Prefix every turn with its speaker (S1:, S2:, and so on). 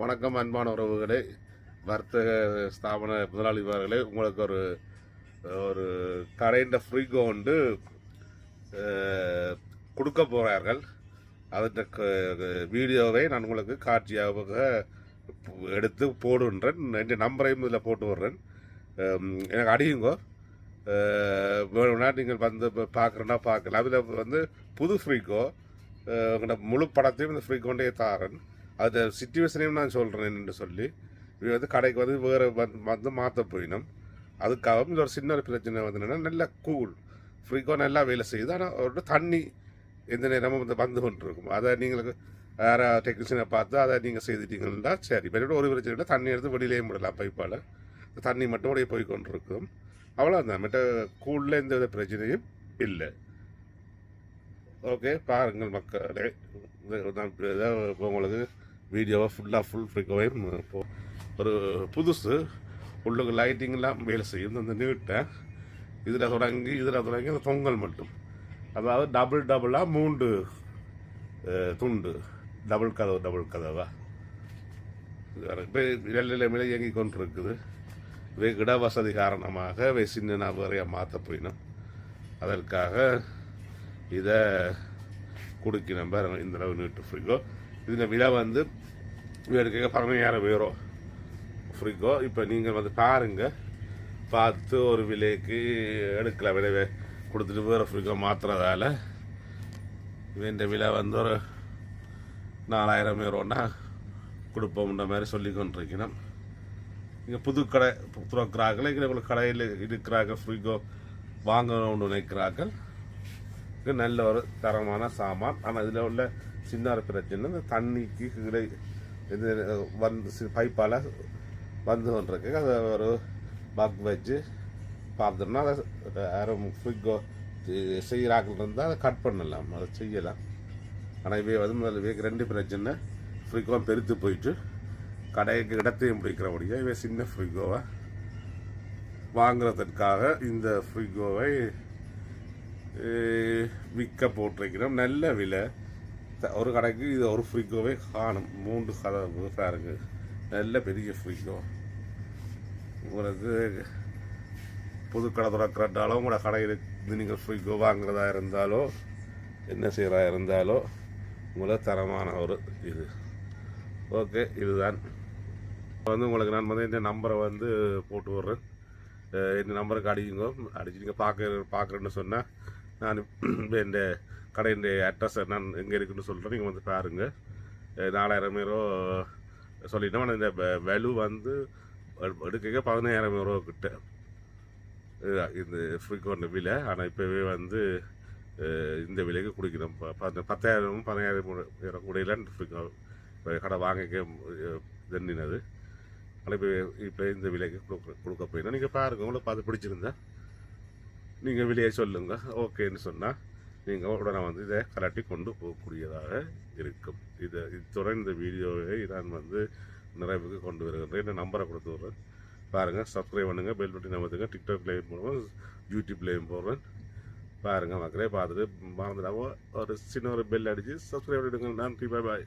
S1: வணக்கம் அன்பான உறவுகளே. வர்த்தக ஸ்தாபன முதலாளிமார்களே உங்களுக்கு ஒரு ஒரு கடையின் ஃப்ரீகோ வந்து கொடுக்க போகிறார்கள் அதன் வீடியோவை நான் உங்களுக்கு காட்சியாக எடுத்து போடுன்றேன் என் நம்பரையும் இதில் போட்டு வர்றேன் எனக்கு அடியுங்கோ. வேணும்னா நீங்கள் வந்து பார்க்குறேன்னா பார்க்கலாம். அதில் வந்து புது ஃப்ரீகோ உங்களோட முழு படத்தையும் இந்த ஃப்ரீகோண்டே தாரன். அது சுச்சுவேஷனையும் நான் சொல்கிறேன் என்று சொல்லி இது வந்து கடைக்கு வந்து வேறு வந்து வந்து மாற்ற போயினோம். அதுக்காக இந்த ஒரு சின்ன ஒரு பிரச்சனை வந்து என்னென்னா நல்ல கூல் ஃப்ரீகோ நல்லா வேலை செய்யுது. ஆனால் ஒரு தண்ணி எந்த நேரமும் வந்து வந்து கொண்டிருக்கும். அதை நீங்களுக்கு வேறு டெக்னீஷியனை பார்த்து அதை நீங்கள் செய்துட்டீங்கன்னா சரி. இப்போ ஒரு பிரச்சனை இல்லை. தண்ணி எடுத்து வெளியிலேயே விடலாம் பைப்பால். தண்ணி மட்டும் உடைய போய் கொண்டிருக்கும். அவ்வளோதான் மற்ற கூலில் எந்த வித பிரச்சனையும் இல்லை. ஓகே பாருங்கள் மக்களே. நான் இப்போ உங்களுக்கு வீடியோவை ஃபுல்லாக ஃபுல் ஃப்ரீக்கோவையும் ஒரு புதுசு உள்ளுக்கு லைட்டிங்லாம் வேலை செய்யும். அந்த நீட்டை இதில் தொடங்கி இதில் தொடங்கி அந்த தொங்கல் மட்டும். அதாவது டபுள் டபுளாக மூன்று துண்டு. டபுள் கதவு டபுள் கதவா? இப்போ நிலைமையில இயங்கி கொண்டிருக்குது. இவை இட வசதி காரணமாக இவை சின்ன நபரையாக மாற்ற போயினோம். அதற்காக இதை கொடுக்கணும் பாருங்க இந்த அளவு நீட்டு ஃப்ரீகோ இதில் விலை வந்து இவருக்கு பதினையாயிரம் பேரோ ஃப்ரிக்கோ இப்போ நீங்கள் வந்து பாருங்க. பார்த்து ஒரு விலைக்கு எடுக்கலாம். விலைவே கொடுத்துட்டு வேறு ஃப்ரிகோ மாற்றுறதால இந்த விலை வந்து ஒரு நாலாயிரம் பேரோன்னா கொடுப்போம்ன்ற மாதிரி சொல்லி கொண்டிருக்கணும் இங்கே புது கடை துறக்கிறார்கள். இங்கே உங்களுக்கு கடையில் இருக்கிறாங்க ஃப்ரிகோ வாங்கணும்னு நினைக்கிறார்கள். நல்ல ஒரு தரமான சாமான். ஆனால் இதில் உள்ள சின்ன ஒரு பிரச்சனை இந்த தண்ணிக்கு கீழே இது வந்து பைப்பால் வந்து கொண்டிருக்கு. அதை ஒரு பக் வச்சு பார்த்தோம்னா அதை யாரும் ஃப்ரிக்கோ செய்கிறாக்கள் இருந்தால் அதை கட் பண்ணலாம். அதை செய்யலாம். ஆனால் இவை வந்து முதல்ல இவைக்கு ரெண்டு பிரச்சனை. ஃப்ரிக்கோ பெருத்து போயிட்டு கடைக்கு இடத்தையும் பிடிக்கிறபடியாக இவை சின்ன ஃப்ரிக்கோவை வாங்குறதற்காக இந்த ஃப்ரிக்கோவை விற்க போட்டிருக்கிறோம். நல்ல விலை. ஒரு கடைக்கு இது ஒரு ஃப்ரிக்கோவே காணும். மூன்று கதை புதுசாக இருக்குது நல்ல பெரிய ஃப்ரிக்கோ. உங்களுக்கு புது கடை திறக்கிறதாலும் உங்களோட கடையில் இருந்து நீங்கள் ஃப்ரிக்கோ வாங்குறதா இருந்தாலோ என்ன செய்கிறதா இருந்தாலோ உங்களை தரமான ஒரு இது. ஓகே இதுதான். இப்போ வந்து உங்களுக்கு நான் வந்து இந்த நம்பரை வந்து போட்டு விட்றேன். இந்த நம்பருக்கு அடிக்குங்க அடிச்சு நீங்கள் பார்க்க பார்க்குறேன்னு சொன்னால் நான் இந்த கடையினுடைய அட்ரஸ் நான் எங்கே இருக்குன்னு சொல்கிறேன் நீங்கள் வந்து பாருங்கள் நாலாயிரம் ரூபா சொல்லிட்டோம். ஆனால் இந்த வெலு வந்து எடுக்க பதினாயிரம் ரூபா கிட்ட. இந்த ஃப்ரீக்வெண்ட் விலை. ஆனால் இப்போவே வந்து இந்த விலைக்கு கொடுக்கணும். பத்து- பத்தாயிரம் பதினாயிரம் கூடையில் இப்போ கடை வாங்கிக்க தென்னினது ஆனால் இப்போ இப்போ இந்த விலைக்கு கொடுக்க கொடுக்க போயினா நீங்கள் பாருங்கள் உங்களுக்கு பார்த்து பிடிச்சிருந்தா நீங்கள் விலையை சொல்லுங்கள் ஓகேன்னு சொன்னால் நீங்கள் உடனே வந்து இதை கலட்டி கொண்டு போகக்கூடியதாக இருக்கும். இதை இத்துடன் இந்த வீடியோவை நான் வந்து நிறைவுக்கு கொண்டு வருகின்றேன். இந்த நம்பரை கொடுத்து விட்றேன். பாருங்கள் சப்ஸ்கிரைப் பண்ணுங்கள் பெல் பட்டி நமத்துங்க டிக்டாக்லேயும் யூடியூப் யூடியூப்லேயும் போடுறேன். பாருங்கள் மக்களே பார்த்துட்டு மறந்துடாமல் ஒரு சின்ன ஒரு பெல் அடித்து சப்ஸ்கிரைப் பண்ணிவிடுங்க நன்றி பாய் பாய்